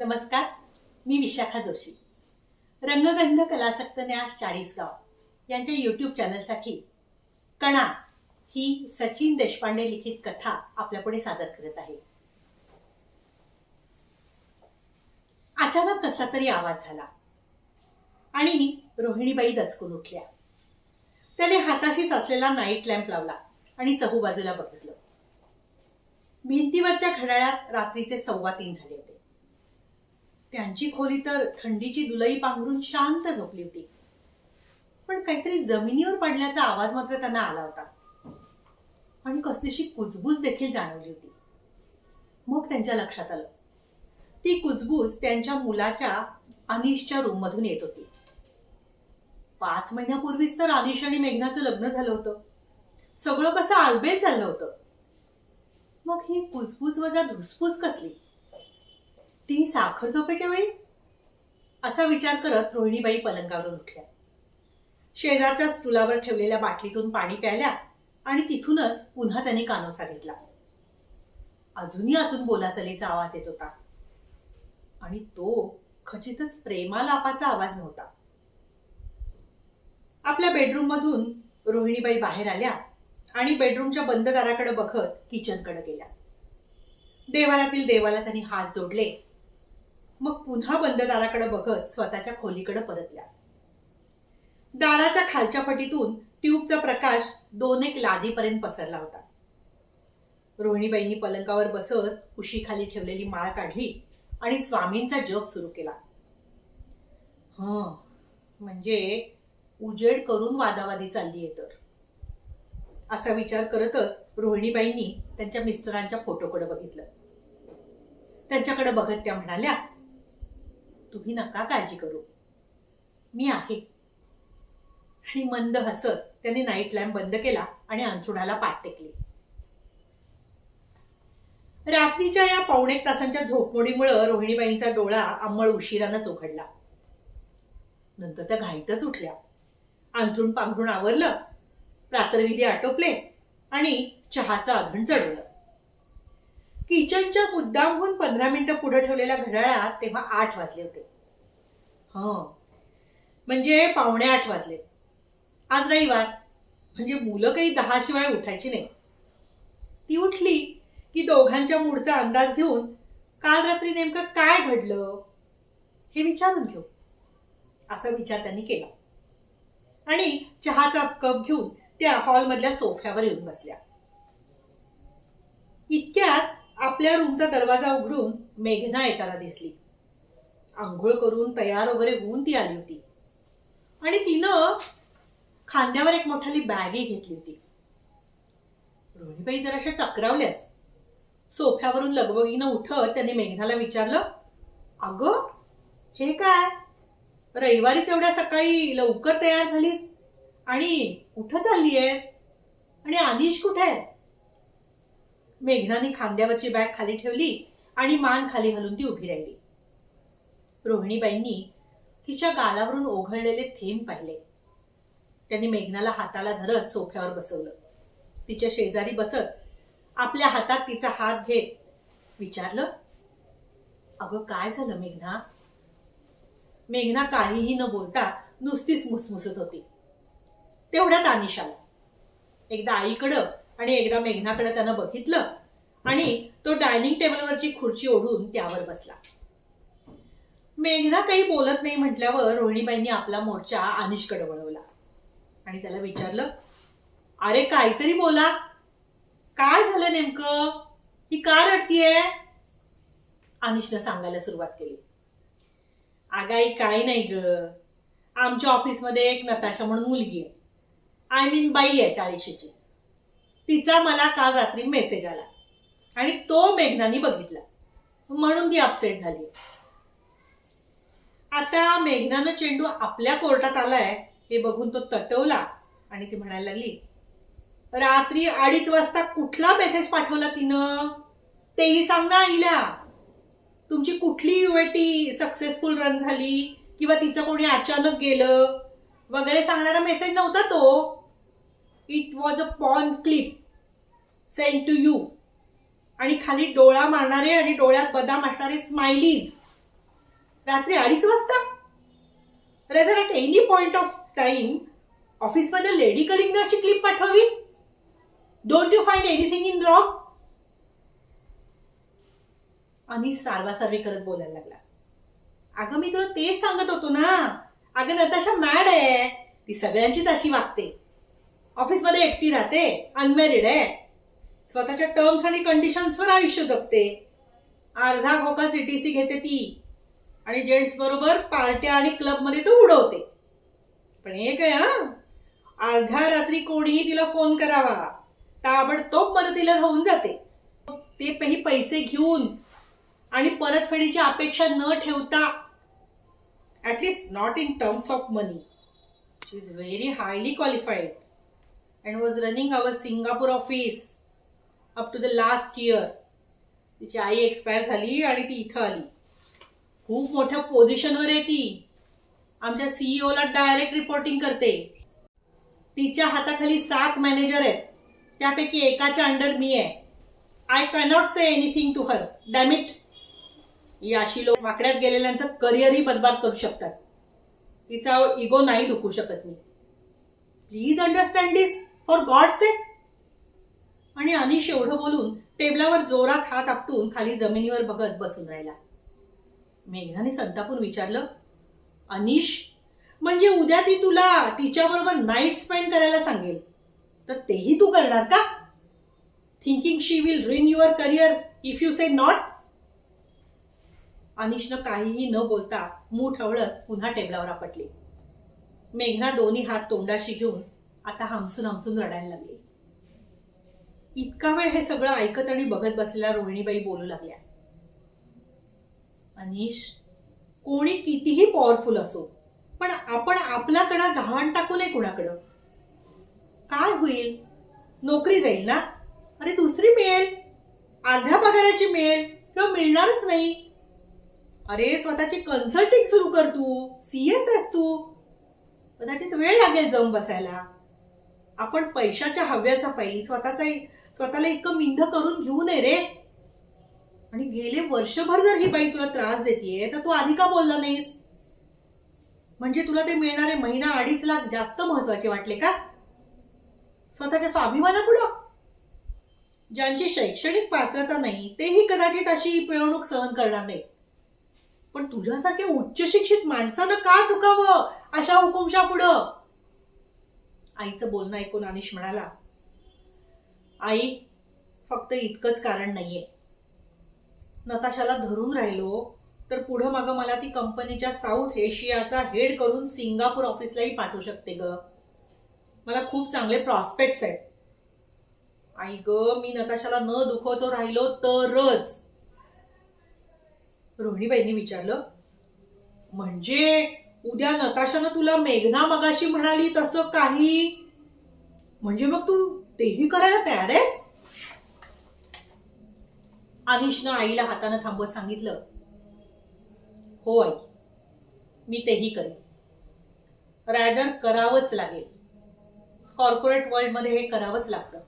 नमस्कार मी विशाखा जोशी. रंगगंध कलासक्त न्यास चाळीसगाव यांच्या यूट्यूब चॅनलसाठी कणा ही सचिन देशपांडे लिखित कथा आपल्यापुढे सादर करत आहे. अचानक कसला तरी आवाज झाला. आणि रोहिणीबाई दचकून उठल्या. त्याने हाताशीच असलेला नाईट लॅम्प लावला आणि चहूबाजूला बघितलं. भिंतीवरच्या घड्याळात रात्रीचे सव्वा तीन झाले होते. त्यांची खोली तर थंडीची दुलई पांघरून शांत झोपली होती. पण काहीतरी जमिनीवर पडल्याचा आवाज मात्र त्यांना आला होता. आणि कसलीशी कुजबूज देखील जाणवली होती. मग त्यांच्या लक्षात आलं. ती कुजबूज त्यांच्या मुलाच्या अनिशच्या रूम मधून येत होती. पाच महिन्यापूर्वीच तर अनिश आणि मेघनाचं लग्न झालं होतं. सगळं कसं आलबेल चाललं होतं. मग ही कुजबूज वजा धुसफूस कसली? ती साखर झोपेच्या वेळी? असा विचार करत रोहिणीबाई पलंगावरून उठल्या. शेजारच्या स्टुलावर ठेवलेल्या बाटलीतून पाणी प्यायल्या आणि तिथूनच पुन्हा त्याने कानोसा घेतला. अजूनही आतून बोलाचालीचा आवाज येत होता. आणि तो खचितच प्रेमालापाचा आवाज नव्हता. आपल्या बेडरूम मधून रोहिणीबाई बाहेर आल्या आणि बेडरूमच्या बंद दाराकडे बघत किचनकडे गेल्या. देवालातील देवाला त्यांनी हात जोडले मग पुन्हा बंद दाराकडे बघत स्वतःच्या खोलीकडे परतल्या दाराच्या खालच्या पटीतून ट्यूबचा प्रकाश दोन एक लादीपर्यंत पसरला होता. रोहिणीबाईंनी पलंगावर बसत उशीखाली ठेवलेली माळ काढली आणि स्वामींचा जप सुरू केला. ह म्हणजे उजेड करून वादावादी चालली आहे तर. असा विचार करतच रोहिणीबाईंनी त्यांच्या मिस्टरांच्या फोटोकडे बघितलं. त्यांच्याकडे बघत त्या म्हणाल्या तुम्ही नका काळजी करू. मी आहे. आणि मंद हसत त्याने नाईट लॅम्प बंद केला आणि अंथरुणाला पाठ टेकली. रात्रीच्या या पावणे तासांच्या झोपमोडीमुळं रोहिणीबाईंचा डोळा अंमळ उशिरानंच उघडला. नंतर त्या घाईतच उठल्या. अंथरुण पांघरून आवरलं. प्रातर्विधी आटोपले आणि चहाचं आधण चढवलं. किचनच्या मुद्दामहून पंधरा मिनिटं पुढे ठेवलेल्या घड्याळात तेव्हा आठ वाजले होते. हं. म्हणजे पावणे आठ वाजले. आज रविवार. म्हणजे मुलं काही दहा शिवाय उठायची नाही. ती उठली की दोघांच्या मूडचा अंदाज घेऊन काल रात्री नेमकं काय घडलं हे विचारून घेऊ. असा विचार त्यांनी केला. आणि चहाचा कप घेऊन त्या हॉलमधल्या सोफ्यावर येऊन बसल्या. इतक्यात आपल्या रूमचा दरवाजा उघडून मेघना येताना दिसली. आंघोळ करून तयार वगैरे होऊन ती आली होती. आणि तिनं खांद्यावर एक मोठाली बॅगही घेतली होती. रोहिणीबाई जराशा चक्रावल्याच. सोफ्यावरून लगबगीनं उठत त्याने मेघनाला विचारलं अगं हे काय? रविवारीच एवढ्या सकाळी लवकर तयार झालीस आणि कुठं चालली आहेस आणि अनिश कुठे आहे? मेघनाने खांद्यावरची बॅग खाली ठेवली आणि मान खाली घालून ती उभी राहिली. रोहिणीबाईंनी तिच्या गालावरून ओघळलेले थेंब पाहिले. त्यांनी मेघनाला हाताला धरत सोफ्यावर बसवलं. तिच्या शेजारी बसत आपल्या हातात तिचा हात घेत विचारलं अगं काय झालं मेघना? मेघना काहीही न बोलता नुसतीच मुसमुसत होती. तेवढ्यात अनिश आला एकदा आईकडं आणि एकदा मेघनाकडे त्यानं बघितलं आणि तो डायनिंग टेबलवरची खुर्ची ओढून त्यावर बसला. मेघना काही बोलत नाही म्हटल्यावर रोहिणीबाईंनी आपला मोर्चा अनिशकडे वळवला. आणि त्याला विचारलं अरे काहीतरी बोला. काय झालं नेमकं? ही का रडतीये? अनिशनं सांगायला सुरुवात केली. आगाई काय नाही ग. आमच्या ऑफिसमध्ये एक नताशा म्हणून मुलगी आहे. आय मीन बाई आहे चाळीशीची. तिचा मला काल रात्री मेसेज आला. आणि तो मेघनानी बघितला. म्हणून ती अपसेट झाली. आता मेघनानं चेंडू आपल्या कोर्टात आलाय हे बघून तो तटवला आणि ती म्हणायला लागली रात्री अडीच वाजता कुठला मेसेज पाठवला तिनं? तेही सांग ना आईला. तुमची कुठली युएटी सक्सेसफुल रन झाली किंवा तिचं कोणी अचानक गेलं? वगैरे सांगणारा मेसेज नव्हता तो. It was a porn clip send to you आणि खाली डोळा मारणारे आणि डोळ्यात बदाम असणारे स्माइलीज रात्री अडीच वाजता? Rather at any point of time ऑफिसमध्ये लेडी कलिंगरची क्लिप पाठवावी? Don't you find anything in wrong Anish सारवासारवी करत बोलायला लागला. अगं मी तुला तेच सांगत होतो ना. अगं नताशा मॅड आहे. ती सगळ्यांचीच अशी वागते. ऑफिसमध्ये एकटी राहते. अनमॅरिड आहे. स्वतःच्या टर्म्स आणि कंडिशन्सवर आयुष्य जगते. अर्धा खोका सीटीसी घेते ती. आणि जेंट्स बरोबर पार्ट्या आणि क्लबमध्ये तो उडवते. पण एक आहे हा. अर्ध्या रात्री कोणीही तिला फोन करावा. ताबडतोब मदतीला होऊन जाते. ते काही पैसे घेऊन आणि परतफेडीची अपेक्षा न ठेवता at least not in terms of money she is very highly qualified and was running our Singapore office up to the last year तिची आई एक्सपायर झाली आणि ती इथं आली. खूप मोठ्या पोझिशनवर आहे ती. आमच्या सीईओला डायरेक्ट रिपोर्टिंग करते. तिच्या हाताखाली सात मॅनेजर आहेत. त्यापैकी एकाच्या अंडर मी आहे. I cannot say anything to her dammit ही अशी लोक वाकड्यात गेलेल्यांचं करिअरही बदबाद करू शकतात. तिचा इगो नाही दुखू शकत मी. Please understand this for God sake आणि अनिश एवढं बोलून टेबलावर जोरात हात आपटून खाली जमिनीवर बघत बसून राहिला. मेघनाने संतापून विचारलं अनिश म्हणजे उद्या ती तुला तिच्याबरोबर नाईट स्पेंड करायला सांगेल. तर तेही तू करणार का? Thinking she will ruin your career if you say not अनिशनं काहीही न बोलता मूठ हवळत पुन्हा टेबलावर आपटली. मेघना दोन्ही हात तोंडाशी घेऊन आता हमसून हमसून रडायला लागली. इतका वेळ हे सगळं ऐकत आणि बघत बसलेल्या रोहिणीबाई बोलू लागल्या. अनिश कोणी कितीही पॉवरफुल असो पण आपण आपला कडा गहाण टाकू नये कुणाकडं. काय होईल? नोकरी जाईल ना? अरे दुसरी मिळेल? अर्ध्या पगाराची मिळेल? किंवा मिळणारच नाही? अरे स्वतःची कन्सल्टिंग सुरू कर तू. सीएस एस तू. कदाचित वेळ लागेल जम बसायला. आपण पैशाच्या हव्याचा पायी स्वतःचा स्वतःला इतकं मिंध करून घेऊ नये रे. आणि गेले वर्षभर जर ही बाई तुला त्रास देते तर तू आधी का बोलला नाहीस? म्हणजे तुला ते मिळणारे महिना अडीच लाख जास्त महत्त्वाचे वाटले का? स्वतःच्या स्वाभिमानापुढं? ज्यांची शैक्षणिक पात्रता नाही तेही कदाचित अशी पिळवणूक सहन करणार नाही पण तुझ्यासारख्या उच्च शिक्षित माणसानं का चुकावं अशा हुकुमशा पुढं आईचं बोलणं ऐकून अनिश म्हणाला आई फक्त इतकंच कारण नाहीये. नताशाला धरून राहिलो तर पुढं मागं मला ती कंपनीच्या साऊथ एशियाचा हेड करून सिंगापूर ऑफिसलाही पाठवू शकते ग. मला खूप चांगले प्रॉस्पेक्ट्स आहेत. आई ग मी नताशाला न दुखवतो राहिलो तरच. रोहिणीबाईंनी विचारलं म्हणजे उद्या नताशानं तुला मेघना मगाशी म्हणाली तसं काही? म्हणजे मग तू तेही करायला तयार आहेस? अनिशनं आईला हातानं थांबवत सांगितलं हो आई मी तेही करेन. रायदर करावंच लागेल. कॉर्पोरेट वर्ल्डमध्ये हे करावंच लागतं.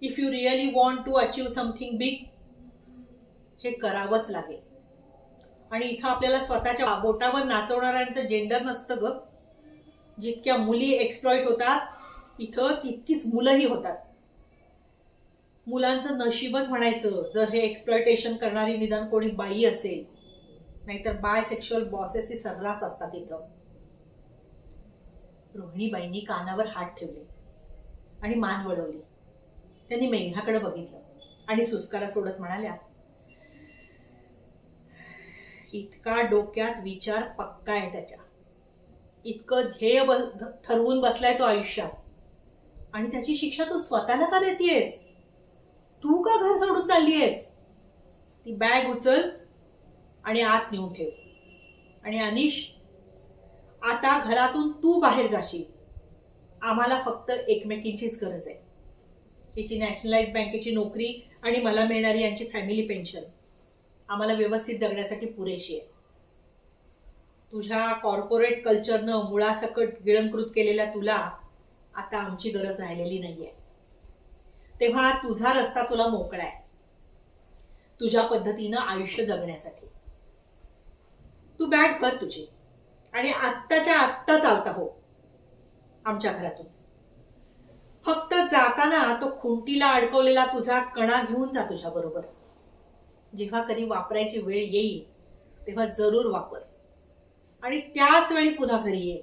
If you really want to achieve something big हे करावंच लागेल. आणि इथं आपल्याला स्वतःच्या बोटावर नाचवणाऱ्यांचं जेंडर नसतं ग. जितक्या मुली एक्सप्लॉइट होतात इथं तितकीच मुलंही होतात. मुलांचं नशीबच म्हणायचं जर हे एक्सप्लॉयटेशन करणारी निदान कोणी बाई असेल नाहीतर बाय सेक्शुअल बॉसेसही सर्रास असतात इथं. रोहिणीबाईंनी कानावर हात ठेवले आणि मान वळवली. त्यांनी मेघनाकडे बघितलं आणि सुस्कारा सोडत म्हणाल्या इतका डोक्यात विचार पक्का आहे त्याच्या. इतकं ध्येय ठरवून बसलाय तो आयुष्यात. आणि त्याची शिक्षा तू स्वतःला का देतेयस? तू का घर सोडून चाललीयस? ती बॅग उचल आणि आत नेऊन ठेव. आणि अनिश आता घरातून तू बाहेर जाशील. आम्हाला फक्त एकमेकींचीच गरज आहे. तिची नॅशनलाइज बँकेची नोकरी आणि मला मिळणारी यांची फॅमिली पेन्शन. आम्हाला व्यवस्थित जगण्यासाठी पुरेशी आहे. तुझ्या कॉर्पोरेट कल्चरनं मुळासकट गिळंकृत केलेल्या तुला आता आमची गरज राहिलेली नाहीये. तेव्हा तुझा रस्ता तुला मोकळा आहे. तुझ्या पद्धतीनं आयुष्य जगण्यासाठी. तू बॅग भर तुझी. आणि आत्ताच्या आत्ता चालता हो. आमच्या घरातून. फक्त जाताना तो खुंटीला अडकवलेला तुझा कणा घेऊन जा तुझ्या बरोबर. जेव्हा कधी वापरायची वेळ येईल तेव्हा जरूर वापर. आणि त्याच वेळी पुन्हा घरी ये.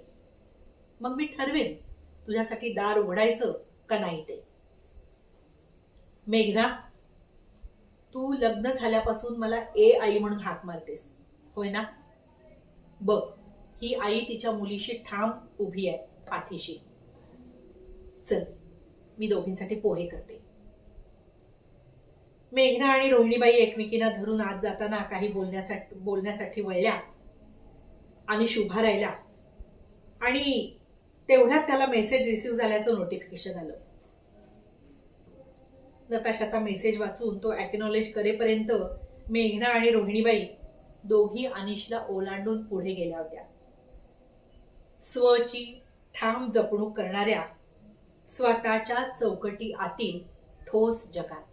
मग मी ठरवेन. तुझ्यासाठी दार उघडायचं का नाही ते? मेघना तू लग्न झाल्यापासून मला ए आई म्हणून हाक मारतेस. होय ना? बघ ही आई तिच्या मुलीशी ठाम उभी आहे पाठीशी. चल मी दोघींसाठी पोहे करते. मेघना आणि रोहिणीबाई एकमेकींना धरून आत जाताना काही बोलण्यासाठी बोलण्यासाठी वळल्या आणि शुभा राहिल्या. आणि तेवढ्यात त्याला मेसेज रिसीव झाल्याचं नोटिफिकेशन आलं. नताशाचा मेसेज वाचून तो ॲक्नॉलेज करेपर्यंत मेघना आणि रोहिणीबाई दोघी अनिशला ओलांडून पुढे गेल्या होत्या. स्वची ठाम जपणूक करणाऱ्या स्वतःच्या चौकटी आतील ठोस जगात.